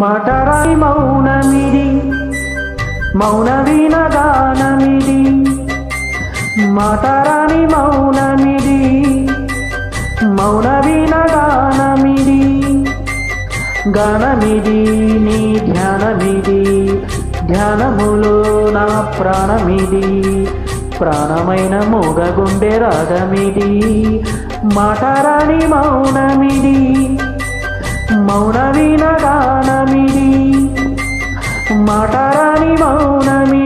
మటరాయి మౌనమిది మౌన వినగానమిది మటరాని మౌనమిది. మౌన వినగానమిది గణమిది నీ ధ్యానమిది. ధ్యానములో నా ప్రాణమిది. ప్రాణమైన మూగగుండె రాగమిది. మాటరాని మౌనమిది. మౌన వినగానమిది మాటరాని మౌనమి.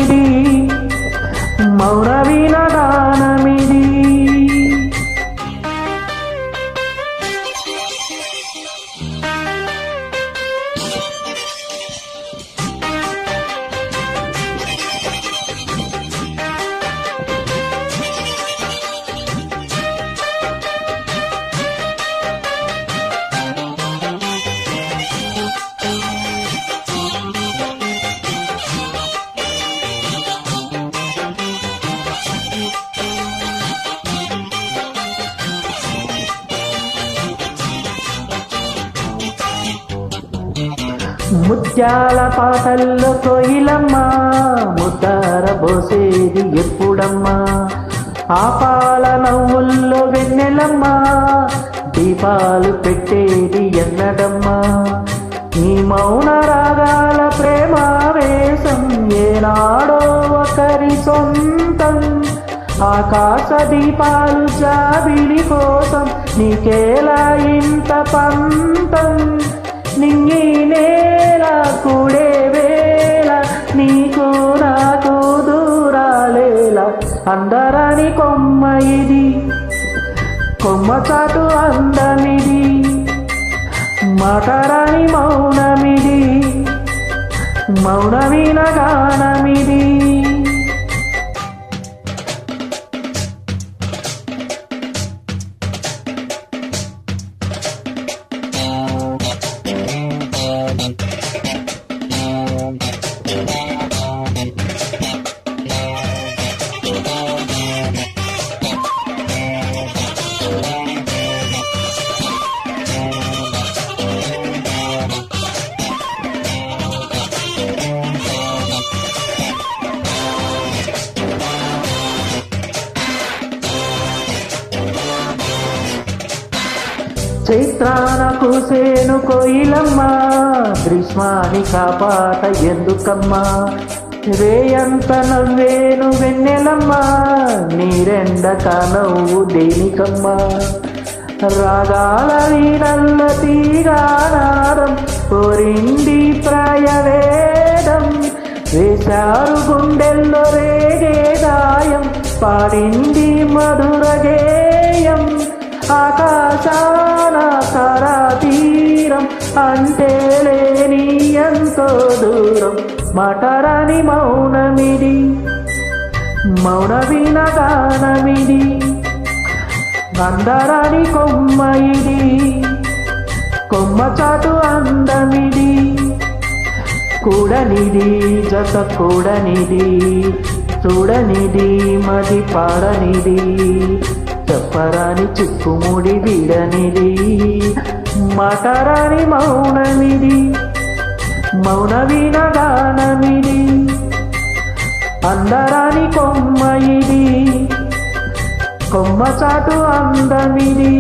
ముత్యాల పాటల్లో కోయిలమ్మ ముద్దార బోసేది ఎప్పుడమ్మా? ఆ పాల నవ్వుల్లో వెన్నెలమ్మ దీపాలు పెట్టేది ఎన్నడమ్మా? నీ మౌన రాగాల ప్రేమావేశం ఏనాడో ఒకరి సొంతం. ఆకాశ దీపాలు జాబిలి కోసం నీకేలా ఇంత పంతం? నింగి నేల కూడే వేళ నీకు నాకు దూరాలేల అందరని కొమ్మ ఇది కొమ్మ చాటు అందమిది మాటరాని మౌనమిది మౌన గానమిది. చైత్రాన కూసేను కోయిలమ్మ గ్రీష్మాని కాపాట ఎందుకమ్మా? రేయంత నవ్వేను వెన్నెలమ్మ నీరెండ నవ్వు దేనికమ్మా? రాగాల వీణల్ల తీగానారం కోరింది ప్రయవేదం వేశారు గుండెల్లో రేగేదాయం పాడింది మధుర గేయం. ఆకాశాన కరా తీరం అంటే లేని ఎంతో దూరం. మటరని మౌనమిది మౌన వినగానమిది అందరని కొమ్మ ఇది కొమ్మ చాటు అందమిది. కూడనిది జత కూడనిది చూడనిది మది పాడనిది. చెప్పరాని చిక్కుముడి వీడనిది మటరాని మౌనమిది మౌన వినగానమిది అందరాని కొమ్మ ఇది కొమ్మ చాటు అందమిది.